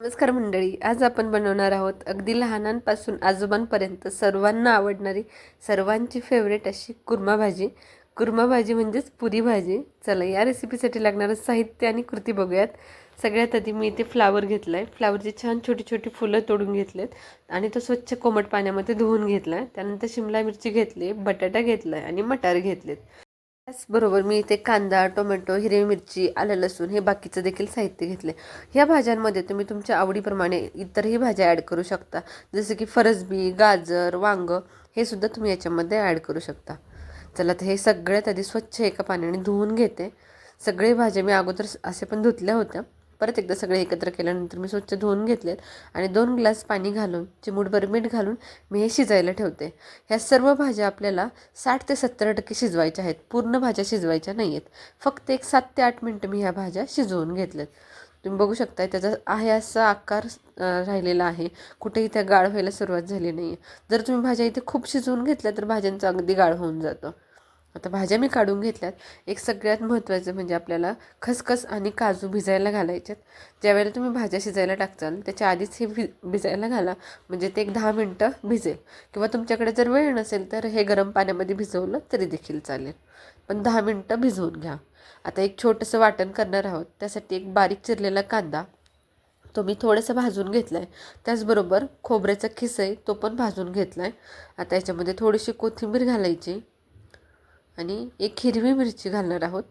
नमस्कार मंडळी आज आपण बनवणार आहोत अगदी लहानांपासून आजोबांपर्यंत सर्वांना आवडणारी सर्वांची फेवरेट अशी कुर्मा भाजी. कुर्मा भाजी म्हणजेच पुरी भाजी. चला या रेसिपीसाठी लागणारं साहित्य आणि कृती बघूयात. सगळ्यात आधी मी इथे फ्लावर घेतला आहे फ्लावरची छान छोटी छोटी फुलं तोडून घेतलेत आणि तो स्वच्छ कोमट पाण्यामध्ये धुवून घेतला आहे त्यानंतर शिमला मिरची घेतली बटाटा घेतला आहे आणि मटार घेतलेत. त्याचबरोबर मी इथे कांदा टोमॅटो हिरवी मिरची आलं लसूण हे बाकीचं देखील साहित्य घेतले ह्या भाज्यांमध्ये तुम्ही तुमच्या आवडीप्रमाणे इतरही भाज्या ॲड करू शकता. जसं की फरसबी गाजर वांग हे सुद्धा तुम्ही याच्यामध्ये ॲड करू शकता. चला तर हे सगळ्यात आधी स्वच्छ एका पाण्याने धुवून घेते. सगळे भाज्या मी अगोदर असे पण धुतल्या होत्या. परत एकदा सगळे एकत्र केल्यानंतर मी स्वच्छ धुवून घेतलेत आणि दोन ग्लास पाणी घालून चिमूटभर मीठ घालून मी हे शिजायला ठेवते. ह्या सर्व भाज्या आपल्याला साठ ते सत्तर टक्के शिजवायच्या आहेत. पूर्ण भाज्या शिजवायच्या नाही आहेत फक्त एक सात ते आठ मिनटं मी ह्या भाज्या शिजवून घेतल्यात. तुम्ही बघू शकताय त्याचा आहे असा आकार राहिलेला आहे. कुठेही त्या गाळ व्हायला सुरुवात झाली नाही आहे जर तुम्ही भाज्या इथे खूप शिजवून घेतल्या तर भाज्यांचा अगदी गाळ होऊन जातो. आता भाज्या मी काढून घेतल्यात. एक सगळ्यात महत्त्वाचं म्हणजे आपल्याला खसखस आणि काजू भिजायला घालायच्यात ज्यावेळेला तुम्ही भाज्या शिजायला टाकचाल त्याच्या आधीच हे भि भिजायला घाला. म्हणजे ते एक दहा मिनटं भिजेल. किंवा तुमच्याकडे जर वेळ नसेल तर हे गरम पाण्यामध्ये भिजवलं तरी देखील चालेल. पण दहा मिनटं भिजवून घ्या. आता एक छोटंसं वाटण करणार आहोत. त्यासाठी एक बारीक चिरलेला कांदा तो मी थोडंसं भाजून घेतला आहे त्याचबरोबर खोबऱ्याचा खिस आहे तो पण भाजून घेतला आहे आता याच्यामध्ये थोडीशी कोथिंबीर घालायची. आणि एक हिरवी मिरची घालणार आहोत.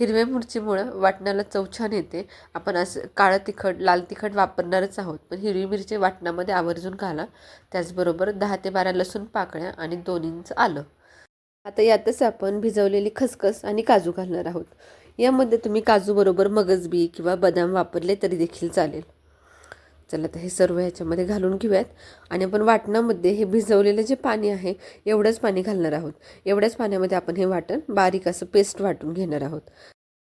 हिरव्या मिरचीमुळं वाटणाला चव छान येते. आपण असं काळं तिखट लाल तिखट वापरणारच आहोत. पण हिरवी मिरची वाटणामध्ये आवर्जून घाला. त्याचबरोबर दहा ते बारा लसूण पाकळ्या आणि दोन इंच आलं. आता यातच आपण भिजवलेली खसखस आणि काजू घालणार आहोत. यामध्ये तुम्ही काजूबरोबर मगजबी किंवा बदाम वापरले तरी देखील चालेल. चला तर हे सर्व ह्याच्यामध्ये घालून घेऊयात. आणि आपण वाटणामध्ये हे भिजवलेलं जे पाणी आहे एवढंच पाणी घालणार आहोत. एवढ्याच पाण्यामध्ये आपण हे वाटण बारीक असं पेस्ट वाटून घेणार आहोत.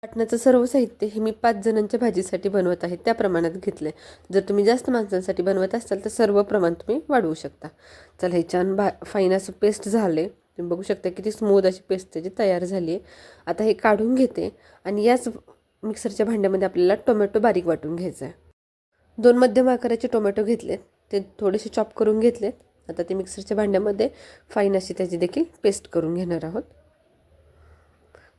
वाटणाचं सर्व साहित्य हे मी पाच जणांच्या भाजीसाठी बनवत आहे त्या प्रमाणात घेतलं आहे जर तुम्ही जास्त माणसांसाठी बनवत असाल तर सर्व प्रमाण तुम्ही वाढवू शकता. चला हे छान बा फाईन असं पेस्ट झाले तुम्ही बघू शकता किती स्मूथ अशी पेस्ट त्याची तयार झाली आहे आता हे काढून घेते आणि याच मिक्सरच्या भांड्यामध्ये आपल्याला टोमॅटो बारीक वाटून घ्यायचा आहे दोन मध्यम आकाराचे टोमॅटो घेतलेत. ते थोडेसे चॉप करून घेतलेत. आता ते मिक्सरच्या भांड्यामध्ये फाईन अशी त्याची देखील पेस्ट करून घेणार आहोत.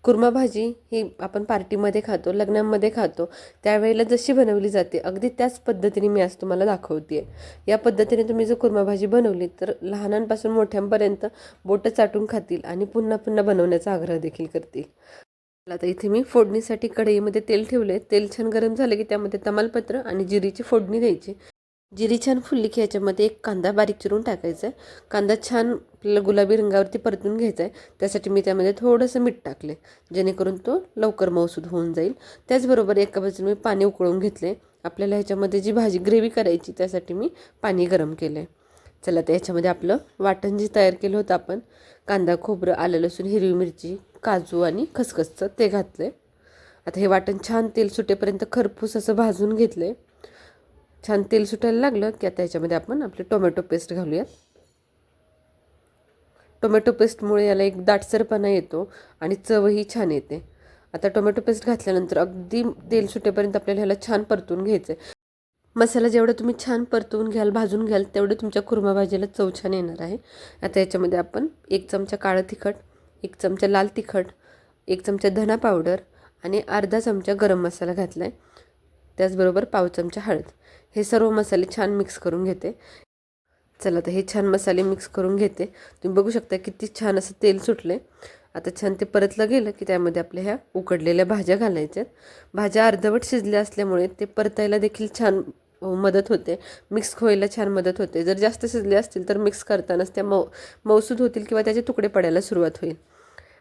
कुर्मा भाजी ही आपण पार्टीमध्ये खातो लग्नांमध्ये खातो. त्यावेळेला जशी बनवली जाते अगदी त्याच पद्धतीने मी आज तुम्हाला दाखवते या पद्धतीने तुम्ही जर कुर्मा भाजी बनवली तर लहानांपासून मोठ्यांपर्यंत बोटं चाटून खातील आणि पुन्हा पुन्हा बनवण्याचा आग्रह देखील करतील. आता इथे मी फोडणीसाठी कढईमध्ये तेल ठेवले. तेल छान गरम झालं की त्यामध्ये तमालपत्र आणि जिरीची फोडणी द्यायची. जिरी छान फुलली की ह्याच्यामध्ये एक कांदा बारीक चिरून टाकायचा. आहे कांदा छान आपल्याला गुलाबी रंगावरती परतून घ्यायचा आहे. त्यासाठी मी त्यामध्ये थोडंसं मीठ टाकले जेणेकरून तो लवकर मऊसूद होऊन जाईल. त्याचबरोबर एका बाजूला मी पाणी उकळून घेतले. आपल्याला ह्याच्यामध्ये जी भाजी ग्रेव्ही करायची त्यासाठी मी पाणी गरम केलं आहे चला तर ह्याच्यामध्ये आपलं वाटण जे तयार केलं होतं आपण कांदा खोबरं आलं लसूण हिरवी मिरची काजू आणि खसखसचं ते घातलं आहे आता हे वाटण छान तेल सुटेपर्यंत खरपूस असं भाजून घेतलं आहे छान तेल सुटायला लागलं की आता ह्याच्यामध्ये आपण आपले टोमॅटो पेस्ट घालूयात. टोमॅटो पेस्टमुळे याला एक दाटसरपणा येतो आणि चवही छान येते. आता टोमॅटो पेस्ट घातल्यानंतर अगदी तेल सुटेपर्यंत आपल्याला ह्याला छान परतून घ्यायचं आहे मसाला जेवढं तुम्ही छान परतवून घ्याल भाजून घ्याल तेवढं तुमच्या कुर्मा भाजीला चव छान येणार आहे. आता याच्यामध्ये आपण एक चमचा काळं तिखट एक चमचा लाल तिखट एक चमचा धना पावडर आणि अर्धा चमचा गरम मसाला घातला आहे त्याचबरोबर पाव चमचा हळद. हे सर्व मसाले छान मिक्स करून घेते. चला तर हे छान मसाले मिक्स करून घेते. तुम्ही बघू शकता किती छान असं तेल सुटले आता छान ते परतलं गेलं की त्यामध्ये आपल्या ह्या उकडलेल्या भाज्या घालायच्यात. भाज्या अर्धवट शिजल्या असल्यामुळे ते परतायला देखील छान मदत होते. मिक्स व्हायला छान मदत होते. जर जास्त शिजले असतील तर मिक्स करतानाच त्या मऊ मऊसूद होतील किंवा त्याचे तुकडे पडायला सुरुवात होईल.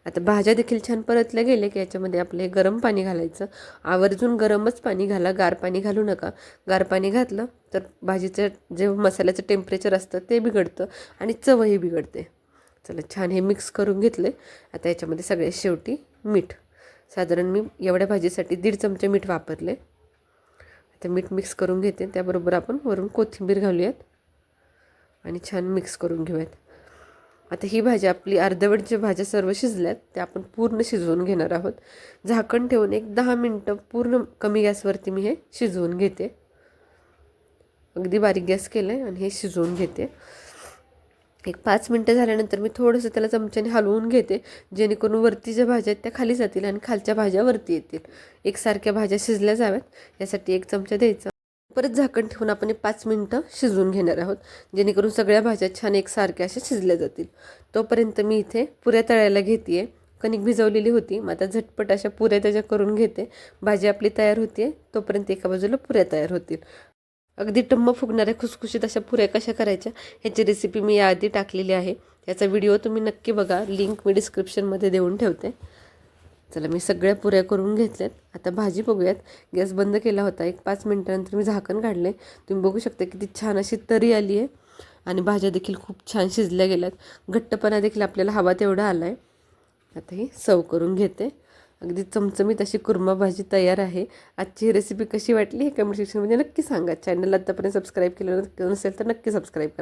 आता भाज्या देखील छान परतल्या गेले की याच्यामध्ये आपले गरम पाणी घालायचं. आवर्जून गरमच पाणी घाला गार पाणी घालू नका. गार पाणी घातलं तर भाजीचं जे मसाल्याचं टेम्परेचर असतं ते बिघडतं आणि चवही बिघडते. चला छान हे मिक्स करून घेतले आता याच्यामध्ये सगळ्यात शेवटी मीठ. साधारण मी एवढ्या भाजीसाठी दीड चमचे मीठ वापरले ते मीठ मिक्स करून घेते. त्याबरोबर आपण वरून कोथिंबीर घालूयात आणि छान मिक्स करून घेऊयात. आता ही भाजी आपली अर्धवट भाज्या सर्व शिजल्यात त्या आपण पूर्ण शिजवून घेणार आहोत. झाकण ठेवून एक दहा मिनटं पूर्ण कमी गॅसवरती मी हे शिजवून घेते. अगदी बारीक गॅस केलं आहे आणि हे शिजवून घेते. एक पाच मिनटं झाल्यानंतर मी थोडंसं त्याला चमच्याने हलवून घेते जेणेकरून वरती ज्या भाज्या आहेत त्या खाली जातील आणि खालच्या भाज्या वरती येतील. एकसारख्या भाज्या शिजल्या जाव्यात यासाठी एक चमचा द्यायचा. परत झाकण ठेवून आपण पाच मिनटं शिजवून घेणार आहोत जेणेकरून सगळ्या भाज्या छान एकसारख्या अशा शिजल्या जातील. तोपर्यंत मी इथे पुऱ्या तळायला घेते आहे कणिक भिजवलेली होती मग आता झटपट अशा पुऱ्या त्याच्या करून घेते. भाजी आपली तयार होते तोपर्यंत एका बाजूला पुऱ्या तयार होतील. अगदी टम्म फुगणाऱ्या खुसखुशीत अशा पुऱ्या कशा करायच्या ह्याची रेसिपी मी याआधी टाकलेली आहे. याचा व्हिडिओ तुम्ही नक्की बघा. लिंक मी डिस्क्रिप्शनमध्ये देऊन ठेवते. चला मी सगळ्या पुऱ्या करून घेतल्यात. आता भाजी बघूयात. गॅस बंद केला होता. एक पाच मिनटानंतर मी झाकण काढले. तुम्ही बघू शकता किती छान अशी तरी आली आहे. आणि भाज्या देखील खूप छान शिजल्या गेल्यात. घट्टपणा देखील आपल्याला हवा तेवढा आला आहे आता ही सर्व करून घेते. अगदी चमचमीत अशी कुर्मा भाजी तयार आहे. आजची ही रेसिपी कशी वाटली हे कमेंट सेक्शनमध्ये नक्की सांगा. चॅनल आत्तापर्यंत सबस्क्राईब केलं नसेल तर नक्की सबस्क्राईब करा.